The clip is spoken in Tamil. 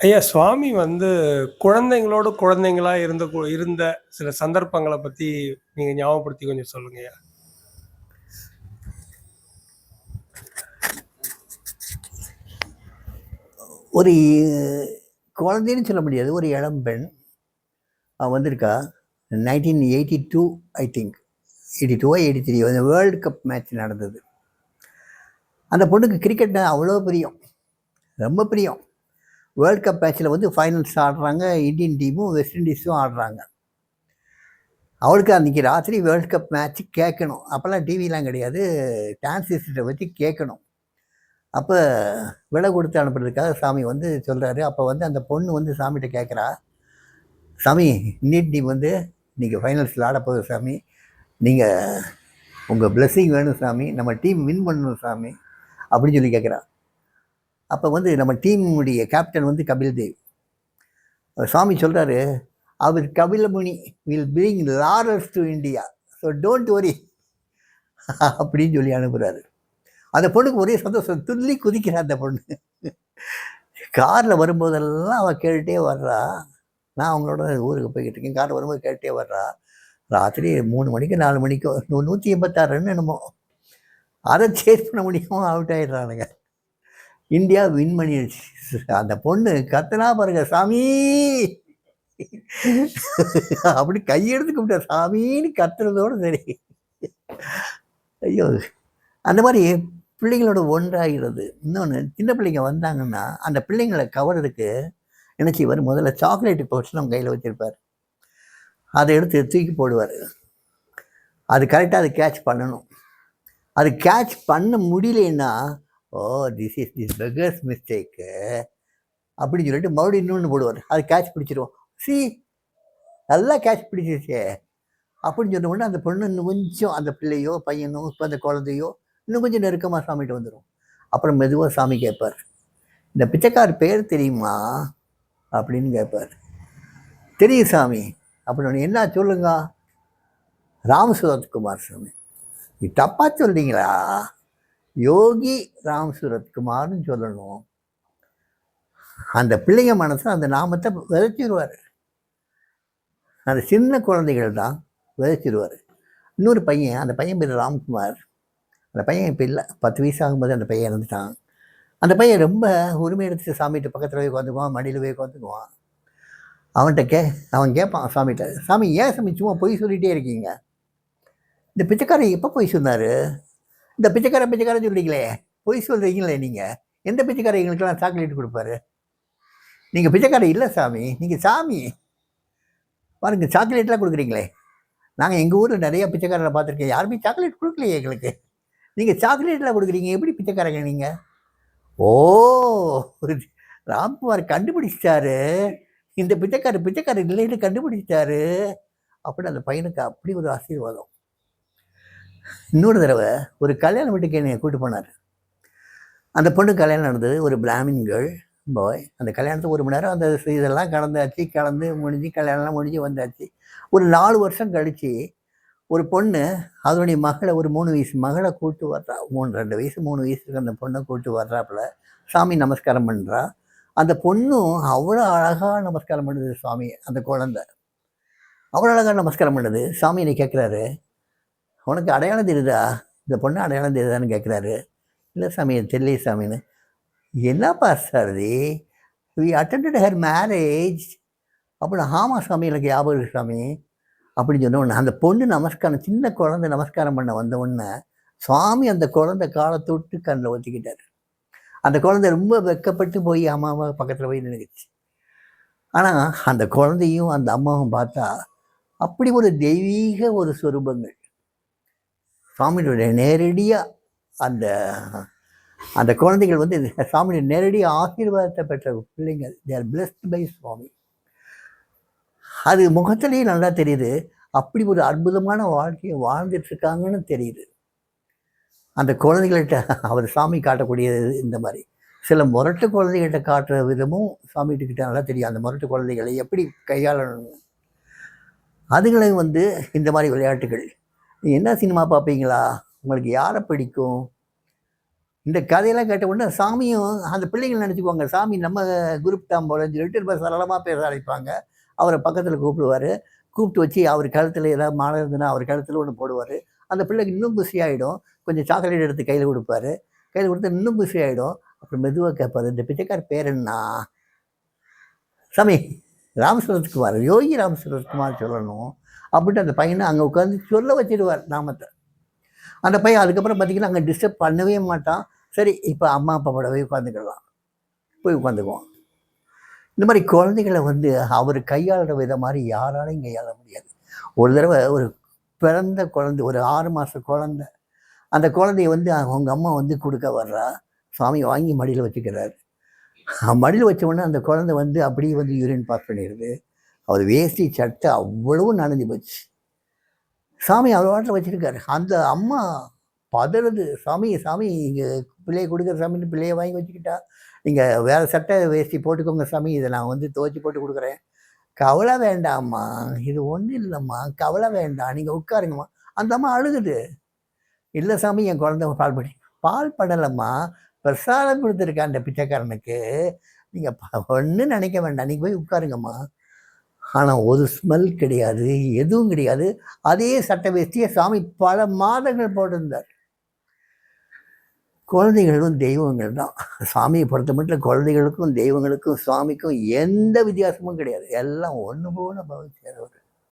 ஐயா சுவாமி வந்து குழந்தைங்களோட குழந்தைங்களா இருந்த கு இருந்த சில சந்தர்ப்பங்களை பத்தி நீங்க ஞாபகப்படுத்தி கொஞ்சம் சொல்லுங்கய்யா. ஒரு குழந்தைன்னு சொல்ல முடியாது. ஒரு இளம் பெண். அவ வந்திருக்கா. 1982 ஐ திங்க். 82ஓ 83ஓ அந்த வேர்ல்டு கப் மேட்ச் நடந்தது. அந்த பொண்ணுக்கு கிரிக்கெட்னா அவ்வளோ பிரியம். ரொம்ப பிரியம். வேர்ல்ட் கப் மேட்ச்சில் வந்து ஃபைனல்ஸ் ஆடுறாங்க. இந்தியன் டீமும், வெஸ்ட் இண்டீஸும் ஆடுறாங்க. அவளுக்கு அன்றைக்கி ராத்திரி வேர்ல்ட் கப் மேட்ச்சு கேட்கணும். அப்போல்லாம் டிவிலாம் கிடையாது. டிரான்சிஸ்டரை வச்சு கேட்கணும். அப்போ விலை கொடுத்து அனுப்புறதுக்காக சாமி வந்து சொல்கிறாரு அப்போ வந்து அந்த பொண்ணு வந்து சாமிகிட்ட கேட்குறா. "சாமி இந்தியன் டீம் வந்து நீங்கள் ஃபைனல்ஸில் ஆடப்போகுது சாமி. நீங்கள் உங்கள் பிளெஸ்ஸிங் வேணும் சாமி. நம்ம டீம் வின் பண்ணணும் சாமி." அப்படின்னு சொல்லி கேட்குறா. அப்போ வந்து நம்ம டீமுடைய கேப்டன் வந்து கபில் தேவ். சாமி சொல்கிறாரு "அவர் Kapilamuni will bring laurels to India. So don't worry அப்படின்னு சொல்லி அனுப்புகிறாரு அந்த பொண்ணுக்கு ஒரே சந்தோஷம். துள்ளி குதிக்கிறார் அந்த பொண்ணு. காரில் வரும்போதெல்லாம் அவள் கேட்டுட்டே வர்றா. நான் அவங்களோட ஊருக்கு போய்கிட்டு இருக்கேன். காரில் வரும்போது கேட்டே வர்றா. ராத்திரி மூணு மணிக்கு நாலு மணிக்கோ 186 ரன் என்னமோ. அதை சேஸ் பண்ண முடியாம அவுட் ஆயிடுறானுங்க. இந்தியா வின் பண்ணிடுச்சு. அந்த பொண்ணு கத்துனா பாருங்க, "சாமி!" அப்படி கையெடுத்து கும்பிட்ட சாமின்னு கத்துறதோட சரி. ஐயோ! அந்த மாதிரி பிள்ளைங்களோட ஒன்றாகிறது. இன்னொன்று சின்ன பிள்ளைங்க வந்தாங்கன்னா, அந்த பிள்ளைங்கள கவர்றதுக்கு என்ன செய்வார் முதல்ல சாக்லேட் பவுச்லாம் கையில் வச்சிருப்பாரு. அதை எடுத்து தூக்கி போடுவார் அது கரெக்டாக அது கேட்ச் பண்ணணும். அது கேட்ச் பண்ண முடியலன்னா "ஓ! This is this beggar's mistake." அப்படின்னு சொல்லிட்டு மறுபடியும் இன்னொன்று போடுவார் அது கேட்ச் பிடிச்சிருவோம் "சி நல்லா கேட்ச் பிடிச்சிருச்சே." அப்படின்னு சொன்ன உடனே அந்த பொண்ணு இன்னும் கொஞ்சம் அந்த பிள்ளையோ, பையனோ, இப்போ அந்த குழந்தையோ இன்னும் கொஞ்சம் நெருக்கமாக சாமிகிட்ட வந்துடும் அப்புறம் மெதுவாக சாமி கேட்பார். "இந்த பிச்சைக்காரர் பேர் தெரியுமா?" அப்படின்னு கேட்பார். "தெரியும் சாமி." அப்படின்னு "என்ன சொல்லுங்க." "ராமசுரத்குமார் சாமி." "நீ சொல்கிறீங்களா யோகி ராம் சுரத்குமார்ன்னு சொல்லணும்." அந்த பிள்ளைங்க மனசு அந்த நாமத்தை விதைச்சிருவாரு. அந்த சின்ன குழந்தைகள் தான் விதைச்சிருவாரு. இன்னொரு பையன், அந்த பையன் பேர் ராம்குமார். அந்த பையன் இப்போ இல்லை பத்து வயசு ஆகும்போது அந்த பையன் இறந்துட்டான். அந்த பையன் ரொம்ப உரிமை எடுத்து சாமிகிட்ட பக்கத்தில் போய் உட்காந்துக்குவான். மடியில் போய் உட்காந்துக்குவான். அவன்கிட்ட கே அவன் கேட்பான் சாமிகிட்ட, "சாமி ஏன் சாமி சும்மா பொய் சொல்லிகிட்டே இருக்கீங்க? இந்த பிச்சைக்காரன் எப்போ பொய் சொன்னார் இந்த பிச்சைக்காரன் பிச்சைக்காரன் சொல்கிறீங்களே பொய் சொல்கிறீங்களே நீங்கள் எந்த பிச்சைக்கார எங்களுக்கெல்லாம் சாக்லேட் கொடுப்பாரு நீங்கள் பிச்சைக்காரன் இல்லை சாமி. நீங்கள் சாமி. பாருங்க சாக்லேட்லாம் கொடுக்குறீங்களே நாங்கள் எங்கள் ஊரில் நிறையா பிச்சைக்காரரை பார்த்துருக்கேன். யாருமே சாக்லேட் கொடுக்கலையே எங்களுக்கு. நீங்கள் சாக்லேட்லாம் கொடுக்குறீங்க எப்படி பிச்சைக்காரங்க நீங்கள் ஓ! ராம்குமார் கண்டுபிடிச்சிட்டாரு. இந்த பிச்சைக்காரர் பிச்சைக்காரர் இல்லைன்னு கண்டுபிடிச்சிட்டாரு. அப்படின்னு அந்த பையனுக்கு அப்படி ஒரு ஆசீர்வாதம். இன்னொரு தடவ ஒரு கல்யாண வீட்டுக்கு என்னைய கூட்டு போனாரு. அந்த பொண்ணு கல்யாணம் நடந்தது. ஒரு பிராமின் கேர்ள் பாய். அந்த கல்யாணத்துக்கு ஒரு மணி நேரம் அந்த இதெல்லாம் கடந்தாச்சு. கலந்து முடிஞ்சு கல்யாணம்லாம் முடிஞ்சு வந்தாச்சு. ஒரு நாலு வருஷம் கழிச்சு, ஒரு பொண்ணு அதனுடைய மகள ஒரு மூணு வயசு மகள கூட்டு வர்றா. 3 2 வயசு மூணு வயசு இருக்க அந்த பொண்ண கூட்டு வர்றாப்புல. சாமி நமஸ்காரம் பண்றா. அந்த பொண்ணும் அவ்வளோ அழகா நமஸ்காரம் பண்ணுது சாமி, அந்த குழந்தை. அவ்வளோ அழகா நமஸ்காரம் பண்ணுது. சாமி என்னை கேட்குறாரு, "உனக்கு அடையாளம் தெரியுதா? இந்த பொண்ணு அடையாளம் தெரியுதான்னு?" கேட்குறாரு. இல்லை சாமி எனக்கு சாமின்னு." "என்னப்பா Sarathi, we attended her marriage." அப்படின்னு "ஆமா சாமி எனக்கு ஞாபகம் இருக்கு சாமி." அப்படின்னு சொன்ன அந்த பொண்ணு நமஸ்காரம் சின்ன குழந்தை நமஸ்காரம் பண்ண வந்த உடனே, சுவாமி அந்த குழந்தை காலத்தொட்டு தொட்டு கண்ல அந்த குழந்தை ரொம்ப வெக்கப்பட்டு போய் அம்மாவை பக்கத்தில் போய் நினைக்கிச்சு ஆனால் அந்த குழந்தையும் அந்த அம்மாவும் பார்த்தா, அப்படி ஒரு தெய்வீக ஒரு சொரூபங்கள். சாமியினுடைய நேரடியாக அந்த அந்த குழந்தைகள் வந்து சாமியுடைய நேரடி ஆசீர்வாதத்தை பெற்ற பிள்ளைங்க. They are blessed by Swami. அது முகத்திலேயே நல்லா தெரியுது. அப்படி ஒரு அற்புதமான வாழ்க்கையை வாழ்ந்துட்டுருக்காங்கன்னு தெரியுது. அந்த குழந்தைகள்கிட்ட அவர் சாமி காட்டக்கூடியது இந்த மாதிரி சில முரட்டு குழந்தைகிட்ட காட்டுற விதமும் சாமிகிட்ட நல்லா தெரியும். அந்த முரட்டு குழந்தைகளை எப்படி கையாளணும்னு. அதுங்களையும் வந்து இந்த மாதிரி விளையாட்டுகள். "என்ன சினிமா பார்ப்பீங்களா? உங்களுக்கு யாரை பிடிக்கும்?" இந்த கதையெல்லாம் கேட்ட உடனே சாமியும் அந்த பிள்ளைங்க நினச்சிக்குவாங்க சாமி நம்ம குரூப் தான் போலன்னு சொல்லிட்டு ரொம்ப சரளமாக பேச ஆரம்பிப்பாங்க. அவரை பக்கத்தில் கூப்பிடுவார். கூப்பிட்டு வச்சு அவர் கழுத்தில் ஏதாவது மாலை இருந்ததுன்னா அவர் கழுத்தில் ஒன்று போடுவார். அந்த பிள்ளைக்கு இன்னும் குசியாகிடும் ஆகிடும் கொஞ்சம் சாக்லேட் எடுத்து கையில் கொடுப்பாரு. கையில் கொடுத்து இன்னும் குசியாகிடும் ஆகிடும் அப்புறம் மெதுவாக கேட்பார் இந்த பிச்சைக்கார் பேர் என்ன? சாமி ராமசுரத்குமார் யோகி ராமசுரத்குமார் சொல்லணும். அப்படின்ட்டு அந்த பையனை அங்கே உட்காந்து சொல்ல வச்சிடுவார் நாமத்தை. அந்த பையன் அதுக்கப்புறம் பார்த்தீங்கன்னா அங்கே டிஸ்டர்ப் பண்ணவே மாட்டான். சரி இப்போ அம்மா அப்பாவோட போய் உட்காந்துக்கலாம் போய் உட்காந்துக்குவோம் இந்த மாதிரி குழந்தைகளை வந்து அவர் கையாளுற வித மாதிரி யாராலையும் கையாள முடியாது. ஒரு தடவை ஒரு பிறந்த குழந்தை ஒரு ஆறு மாத குழந்தை அந்த குழந்தைய வந்து அவங்க அம்மா வந்து கொடுக்க வர்றா. சுவாமி வாங்கி மடியில் வச்சுக்கிறாரு. மடியில் வச்ச உடனே அந்த குழந்தை வந்து அப்படியே வந்து யூரின் பாஸ் பண்ணிடுது. அவர் வேஷ்டி சட்டை அவ்வளவும் நனைஞ்சு போச்சு. சாமி அவர் வாட்டில் வச்சுருக்காரு. அந்த அம்மா பதறது சாமி சாமி இங்கே பிள்ளையை கொடுக்குற சாமின்னு பிள்ளையை வாங்கி வச்சுக்கிட்டா நீங்கள் வேறு சட்டை வேஷ்டி போட்டுக்கோங்க சாமி இதை நான் வந்து துவச்சி போட்டு கொடுக்குறேன். கவலை வேண்டாம்மா இது ஒன்றும் இல்லைம்மா கவலை வேண்டாம் நீங்கள் உட்காருங்கம்மா. அந்த அம்மா அழுகுது இல்லை சாமி என் குழந்தை பால் படி பால் படலைம்மா பிரசாதம் கொடுத்துருக்கேன் அந்த பிச்சைக்காரனுக்கு. நீங்கள் ஒன்றும் நினைக்க வேண்டாம் நீங்கள் போய் உட்காருங்கம்மா. ஆனால் ஒரு ஸ்மெல் கிடையாது எதுவும் கிடையாது. அதே சட்ட வேஷ்டியை சாமி பல மாதங்கள் போட்டிருந்தார். குழந்தைகளும் தெய்வங்கள் தான். சாமியை பொறுத்த மட்டும் குழந்தைகளுக்கும் தெய்வங்களுக்கும் சுவாமிக்கும் எந்த வித்தியாசமும் கிடையாது. எல்லாம் ஒன்று போல பவிச்சவர்